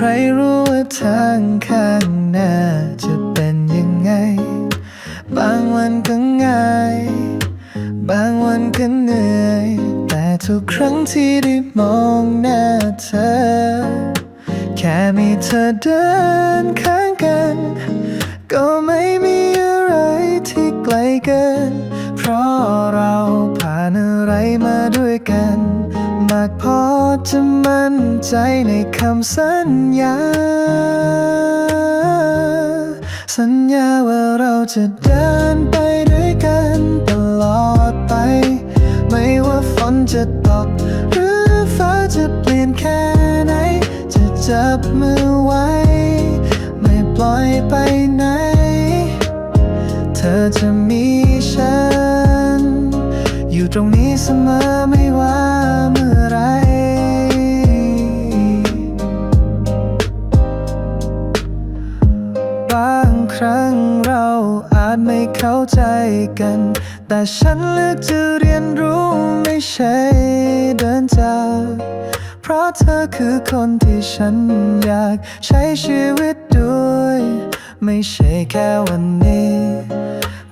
ใครรู้ว่าทางข้างหน้าจะเป็นยังไง บางวันก็ง่าย บางวันก็เหนื่อย แต่ทุกครั้งที่ได้มองหน้าเธอ แค่มีเธอเดินข้างกัน ก็ไม่มีอะไรที่ไกลเกิน เพราะเราผ่านอะไรมาด้วยกันากพอจะมั่นใจในคำสัญญา สัญญาว่าเราจะเดินไปด้วยกันตลอดไป ไม่ว่าฝนจะตกหรือฟ้าจะเปลี่ยนแค่ไหน จะจับมือไว้ ไม่ปล่อยไปไหน เธอจะมีฉัน อยู่ตรงนี้เสมอ ครั้งเราอาจไม่เข้าใจกัน แต่ฉันเลือกจะเรียนรู้ไม่ใช่เดินจากเพราะเธอคือคนที่ฉันอยากใช้ชีวิตด้วย ไม่ใช่แค่วันนี้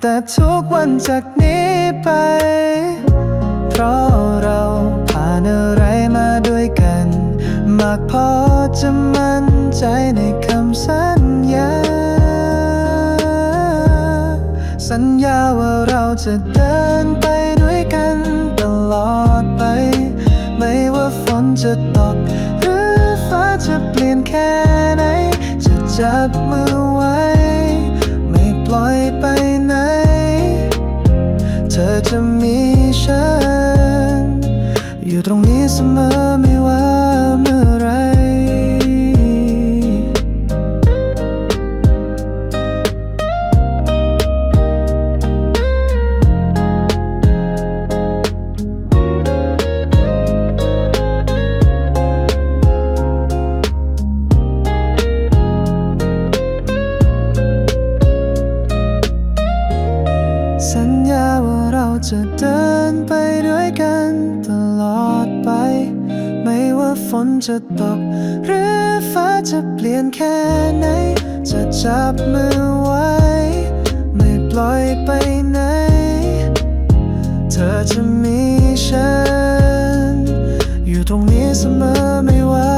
แต่ทุกวันจากนี้ไป เพราะเรา สัญญาว่าเราจะเดินไปด้วยกันตลอดไป ไม่ว่าฝนจะตก หรือฟ้าจะเปลี่ยนแค่ไหน จะจับมือไว้ ไม่ปล่อยไปไหน เธอจะมีฉัน อยู่ตรงนี้เสมอไม่ว่า จะเดินไปด้วยกันตลอดไป ไม่ว่าฝนจะตก หรือฟ้าจะเปลี่ยนแค่ไหน จะจับมือไว้ ไม่ปล่อยไปไหน เธอจะมีฉัน อยู่ตรงนี้เสมอไม่ว่า